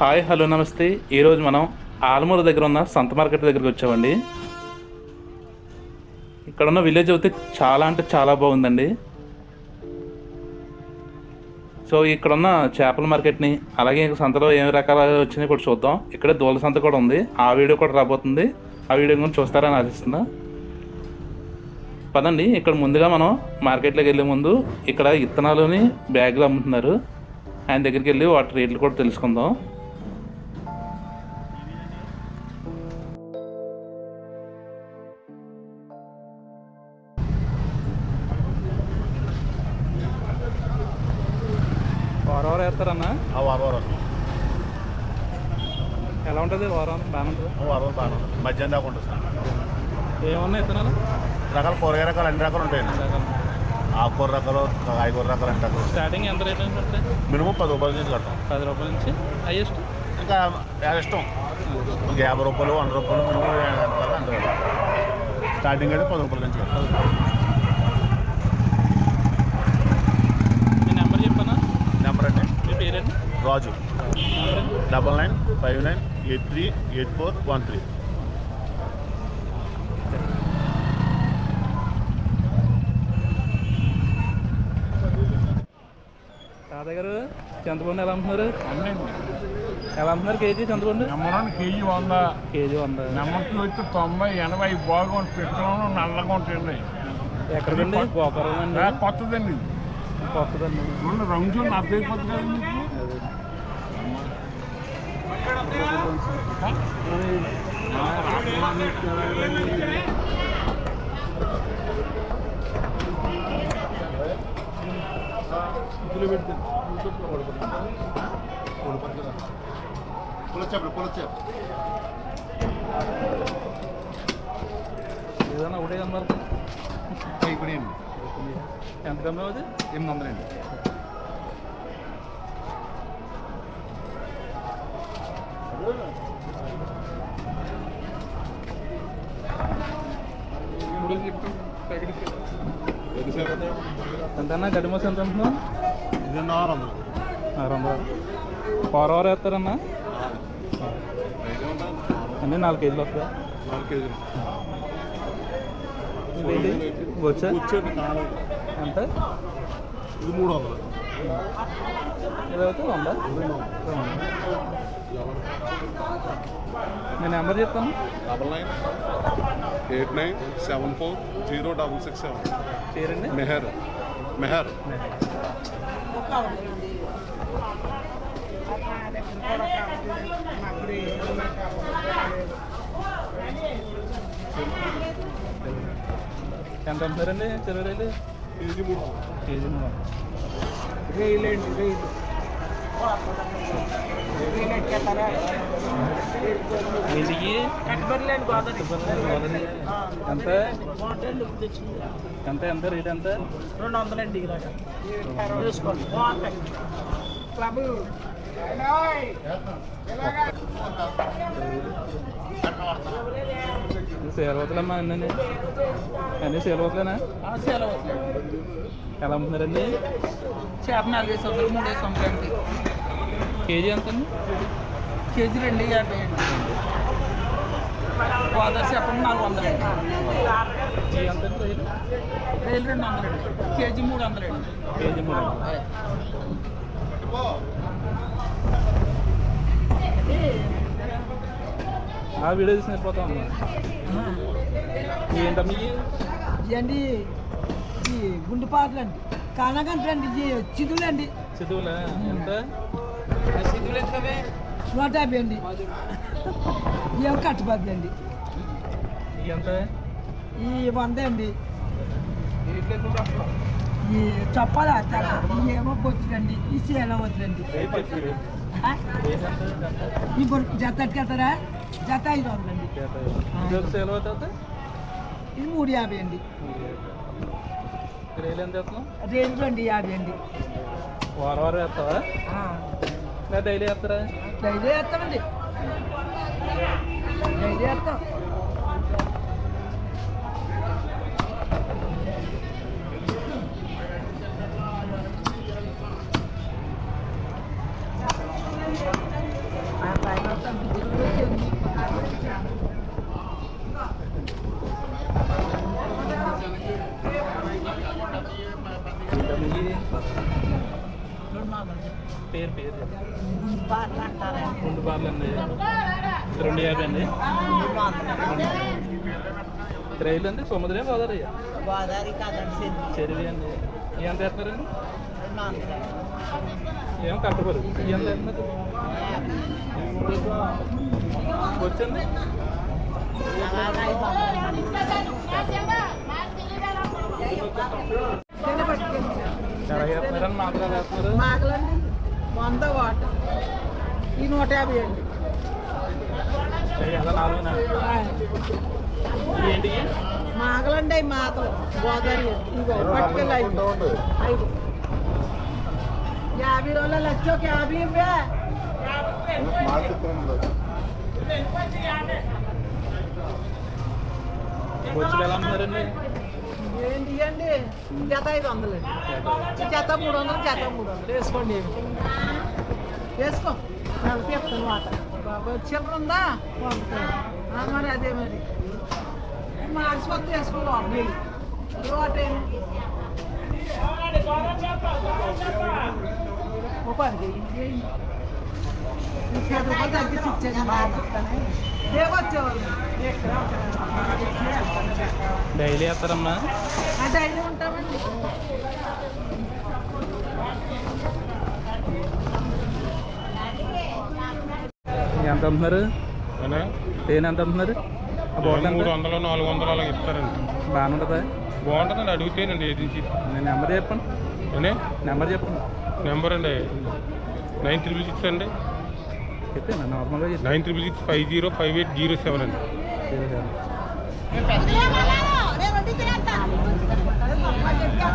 Hi hello నమస్తే. ఈరోజు మనం ఆలమూరు దగ్గర ఉన్న సంత మార్కెట్ దగ్గరికి వచ్చామండి. ఇక్కడ ఉన్న విలేజ్ అయితే చాలా అంటే చాలా బాగుందండి. సో ఇక్కడ ఉన్న చేపల మార్కెట్ని అలాగే సంతలో ఏమి రకాలు వచ్చినాయి కూడా చూద్దాం. ఇక్కడ దూల సంత కూడా ఉంది. ఆ వీడియో కూడా రాబోతుంది. ఆ వీడియో కూడా చూస్తారని ఆశిస్తున్నా. పదండి ఇక్కడ ముందుగా మనం మార్కెట్లోకి వెళ్ళే ముందు ఇక్కడ ఇత్తనాలని బ్యాగ్లు అమ్ముతున్నారు. ఆయన దగ్గరికి వెళ్ళి వాటి రేట్లు కూడా తెలుసుకుందాం. వారం వారం వేస్తారన్నా ఆ వారం వారం ఎలా ఉంటుంది వారం బాగానే ఉంటుంది? ఆ వారం బాగానే ఉంటుంది. మధ్యాహ్నం దాకా ఉంటుంది ఏమన్నా రకాల కూరగాయ రకాలు అన్ని రకాలు ఉంటాయండి. ఆకుకూర రకాలు కాయగూర రకాలు రకాలు స్టార్టింగ్ ఎంత రేట్ ఉంటుంది మినిమం పది రూపాయల నుంచి కడతాం. పది రూపాయల నుంచి. హైయెస్ట్ ఇంకా ఇష్టం ఇంకా యాభై రూపాయలు వంద రూపాయలు మినిమం అంత స్టార్టింగ్ అయితే పది రూపాయల నుంచి కడతాం. మీ నెంబర్ చెప్పానా? నెంబర్ అండి? మీ పేరండి Raju. Double nine five nine eight three eight four one three. తాతయ్య గారు చింతపండు ఎలా అమ్ముతున్నారు ఎలా అమ్ముతున్నారు కేజీ చింతపండు నెమ్మరాన్ని కేజీ వంద. కేజీ వంద. నెమ్మకి వచ్చి తొంభై ఎనభై బాగుంటుంది పెట్టడం నల్లగా ఉంటుంది ఎక్కడండి గోపురం అండి కొత్తదండి. కొత్తదండి. చూడండి రంగు కదా మీకు? పులచెప్పలు పులచెప్ప ఏదైనా ఒకటే కనబడుతుంది ఇప్పుడు ఏంటి ఎంత కమ్మి అవుతుంది ఎనిమిది వందలండి ఎంతన్నా గడ్డి మోస ఎంత ఇది ఆరు వందలు ఆరు వందలు కూరవారు వేస్తారన్నా? అన్నీ నాలుగు కేజీలు వస్తుందా నాలుగు కేజీలు. వచ్చా ఎంత? ఇది మూడు వందలు. ఇదైతే వంద నేను నెంబర్ చెప్తాను double nine eight nine seven four zero double six seven చేరండి మెహర్ మెహర్ ఎంత అమ్ముతారండి చిరవరేలు కేజీ మూడు వందలు. కేజీ మూడు వందలు. వీటికి గోదావరి. ఎంత? ఎంత ఎంత రేట్ ఎంత? రెండు వందలండి క్లబ్ సేలవతలమ్మా అన్నీ అన్నీ సేలవతలేనా సెలవు ఎలా అమ్ముతున్నారండి చేప నాలుగైదు వందలు మూడేసి వందలండి కేజీ ఎంత అండి? కేజీ రెండు యాభై అండి. గోదావరి చేపలు నాలుగు వందలండి ఎంత రైలు రెండు వందలండి కేజీ మూడు వందలండి కేజీ మూడు వందలు. ఆ వీడియో తీసి వెళ్ళిపోతాం ఏంటమ్మా? ఇవి? ఇవన్నీ ఈ గుండు పాటలు అండి చిదులండి చదువులా ఎంత? నూట యాభై అండి. ఇవేమో కట్టుబడి అండి. ఇవి ఎంత? ఈ వంద అండి. ఈ చొప్పాలు ఇవేమో బొచ్చులండి ఈ సేల వద్దులండి. రేట్ చెప్పు. ఆ? రేట్ ఎంత ఎంత? ఈ బొట్టు జత ఎట్టుకెళ్తారా జత ఐదు వందలండి ఇది ఒక సేల్ అవుతుంది ఇది మూడు యాభై అండి రైలు ఎంత వేస్తున్నాం రేంజ్ రెండు యాభై అండి వారం వారం వేస్తావా ఆ. లేదా డైలీ వేస్తారా డైలీ వేస్తామండి డైలీ వేస్తాం పేరు పేరు. రెండు బార్లు అండి. రెండు యాభై అండి. రైలు అండి సముద్రం గోదావరి చెరువు. అండి. ఎంత వేస్తారండి ఏం కట్టకూడదు ఎంత వేస్తున్నారు మాగలండి వంద వాట ఈ నూట యాభై అండి. మాగలండి అవి మాగలు గోదావరి పట్టుకెళ్ళి ఐదు యాభై రోజులు లచ్చోకి యాభై ఇవ్వే ఏంటి ఇవ్వండి జత ఐదు వందలు. జత మూడు వందలు జత మూడు వందలు. వేసుకోండి వేసుకో. కలిపి చెప్తాను మాట. బాబా చిల్లర ఉందా? మరి అదే మరి. మార్చిపోతే వేసుకో లోపలి రోటేమి డైలీ వేస్తారమ్మా ఐదు ఉంటామండి ఎంత అమ్ముతున్నారు తేనె ఎంత అమ్ముతున్నారు మూడు వందలు నాలుగు వందలు అలా ఇస్తారండి బాగానే ఉంటుందా బాగుంటుందండి అడిగితేనండి ఏజెన్సీ నేను నెంబర్ చెప్పండి. నెంబర్ చెప్పండి. నెంబర్ అండి. నైన్ త్రిబుల్ సిక్స్ అండి. చెప్పాను? నార్మల్గా nine triple six five zero five eight zero seven అండి. చేయించుకుంటే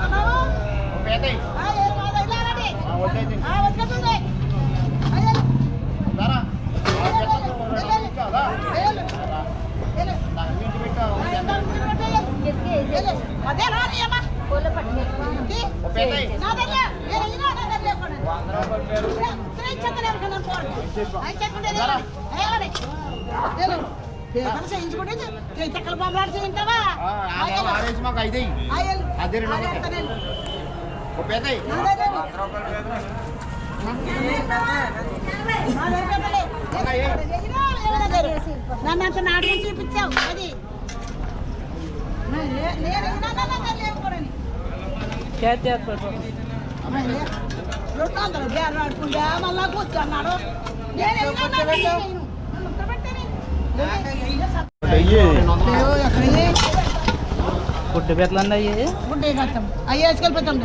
మాకు ఐదు అదే రెండు వందలు. నన్ను అంత నాటకం చూపించావు అది రెండు వందలు బేరం ఆడుకుంటే మళ్ళా కూర్చున్నాడు నేను గుడ్డు గుడ్డే వేసుకెళ్ళిపోతాం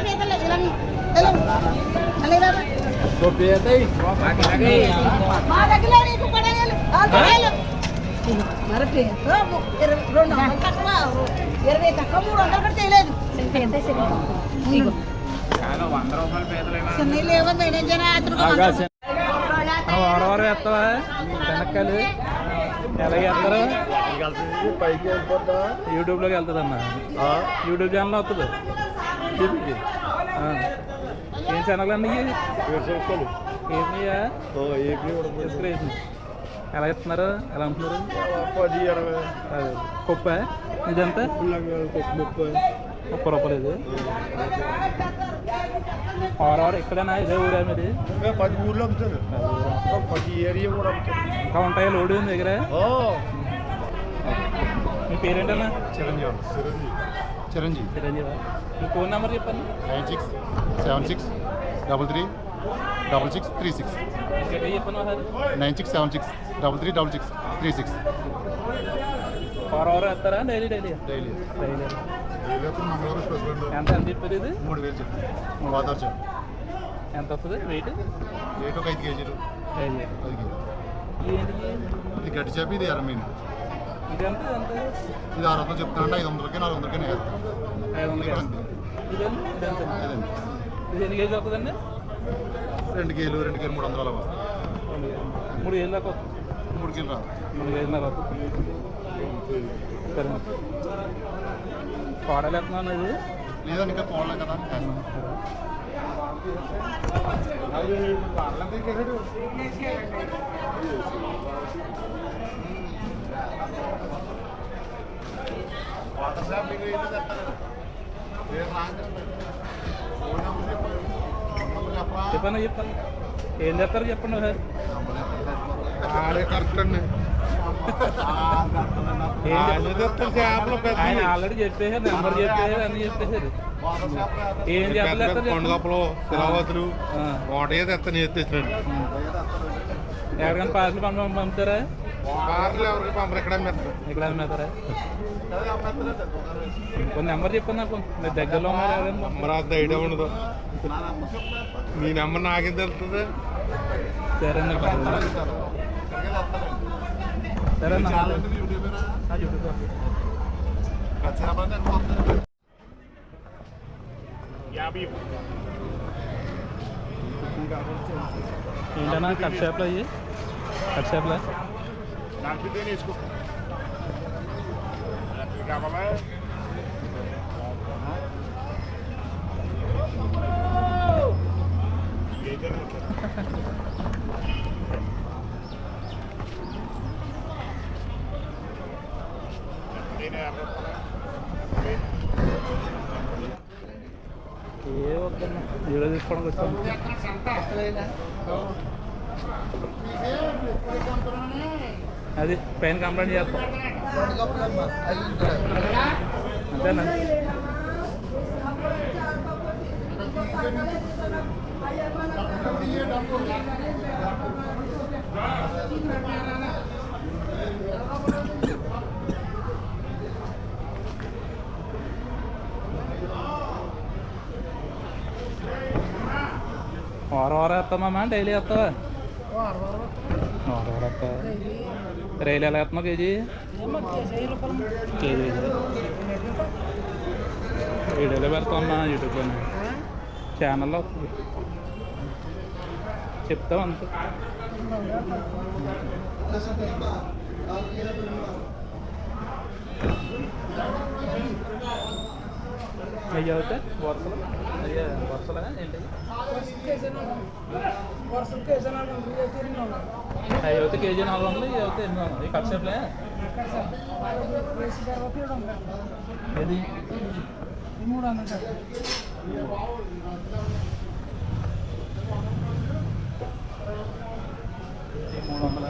పీతలు పడేయాలి మరి రెండు వందలు తక్కువ. ఇరవై తక్కువ మూడు వందలు కూడా చేయలేదు. చిన్న లేవు మేడం జన వారం వేస్తావా వెనకాలు ఎలా వేస్తారు పైకి యూట్యూబ్లోకి వెళ్తుంది అన్న యూట్యూబ్ ఛానల్ వస్తుంది ఏం ఛానల్ అండి ఏపీ ఇన్స్పిరేషన్ ఎలా ఇస్తున్నారు? ఎలా అమ్ముతున్నారు పది ఇరవై. అదే. కుప్ప? ఇదంతా? ముప్పై. ముప్పై రూపాయలు ఇది. ఆరు ఎక్కడైనా ఇదే ఊరా మీది పది ఊర్లో అమ్ముతారు పది ఏరియా కూడా అమ్ముతారు ఇంకా ఉంటాయి లోడు ఉంది దగ్గర మీ పేరేంటన్నా చిరంజీవి చిరంజీవి చిరంజీవి మీ ఫోన్ నెంబర్ చెప్పండి nine six seven six double three double six three six nine six seven six double three double six three six ఆరు ఆరు వేస్తారా డైలీ డైలీ డైలీ డైలీ ఎంత ఎంత చెప్పారు ఇది? మూడు వేలు చెప్పి. గోదావరి చెప్పి ఎంత వస్తుంది? వెయిట్ రేటు ఒక ఐదు కేజీలు. ఐదు ఇది గడ్డి చేపి ఇది ఎర్రమీను ఇది ఎంత ఎంత? ఇది ఆరు వందలు చెప్తానంటే ఐదు వందలకి నాలుగు వందలకి నేను ఐదు వందలకి? ఇది ఎన్ని కేజీలు వస్తుందండి? రెండు కేజీలు రెండు కేజీలు మూడు వందలు అలా. మూడు కేజీలు దాకా వస్తుంది. మూడు కేజీలు రాదు. మూడు కేజీలు దాకా వస్తుంది. సరే కోడలు ఎత్తున్నాను ఇది లేదండి ఇంకా పోవట్లేదు కదా సరే వాటర్ షాపింగ్ అయితే తెస్తారు రేపు రాంగ్ ఫోన్ నెంబర్ చెప్పండి నెంబర్ చెప్పరా చెప్పండి చెప్పండి ఏం చెప్తారు చెప్పండి ఒకసారి. ఆడే కరెక్ట్ అండి. ఏం ఆయన ఆల్రెడీ చెప్పేసారు నెంబర్ చెప్పేసారు అన్ని చెప్పేసారు వాటర్ షాప్ ఏం చెప్పలేదు కొండగప్పలు శిలావతులు. ఒకటే తెస్తాను ఎత్తేసాడు ఎక్కడికైనా పార్సల్ పంప పంపుతారా? ఎవరికి పంపరు ఎక్కడ అమ్మేస్తారు ఇక్కడ అమ్మేస్తారా కొన్ని నెంబర్ చెప్పండి నాకు. మీరు దగ్గరలో నెంబర్ అంత ఐడియా ఉండదు. మీ నెంబర్ నాకేం తెలుస్తుంది? సరే అన్న సరే అన్న ఆ, చూపిస్తా. ఏంటన్నా కట్ షాప్లో అయ్యి కట్ షాప్లో దాంట్లో వేసుకో కావాలా వీడియో తీసుకోవడానికి వచ్చాను అది పైన కంప్లైంట్ చేస్తాం అంతేనా వారం వారం వేస్తామమ్మా డైలీ వేస్తావా వారం వారం వేస్తావా రైలు ఎలా వేస్తున్నావు కేజీ కేజీ వీడియోలో పెడతామమ్మా యూట్యూబ్లో ఛానల్లో వస్తుంది చెప్తాం అంతే అయ్యి అవుతే వరుసలు? అయ్యా వరుసలా ఏంటి? అవి కేజీ నాలుగు వందలు ఇవి ఎనిమిది వందలు. ఈ మూడు వందల.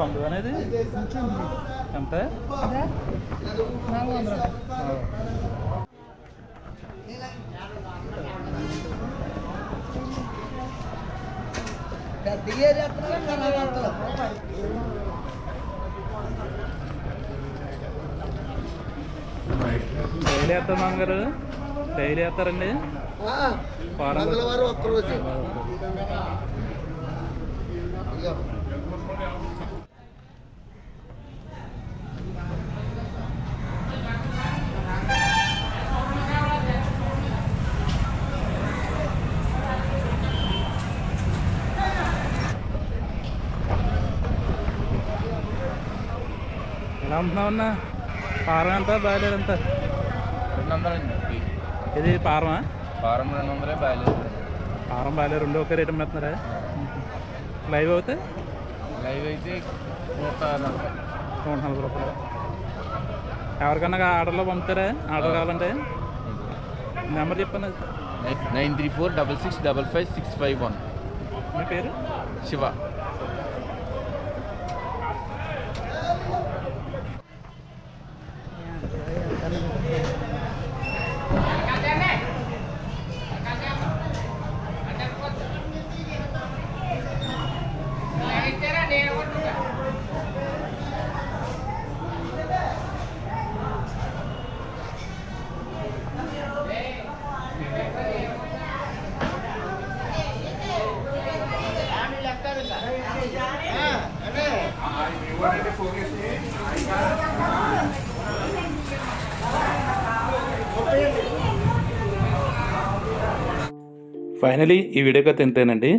సొంత అనేది ఎంత ఆ. డైలీ వేస్తారు మామగారు డైలీ వేస్తారండి వారం మంగళవారం ఒక్కరోజు ఎలా ఉంటున్నావన్నా పారం ఎంత బాయిలర్ ఎంత రెండు వందలండి ఇది పారమా వారం రెండు వందలే బాగాలేదు పారం బాయిలర్ రెండు ఒకే రేటు పెడుతున్నారా లైవ్ అవుతే లైవ్ అయితే నూట నలభై నూట నలభై రూపాయలు ఎవరికన్నా ఆర్డర్లో పంపుతారా ఆర్డర్ కావాలంటే నెంబర్ చెప్పండి nine three four double six double five six five one మీ పేరు శివ ఫైనలీ ఈ వీడియోకి అయితే ఇంతేనండి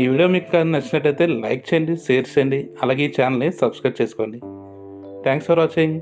ఈ వీడియో మీకు కానీ నచ్చినట్టయితే లైక్ చేయండి షేర్ చేయండి అలాగే ఈ ఛానల్ని సబ్స్క్రైబ్ చేసుకోండి. Thanks for watching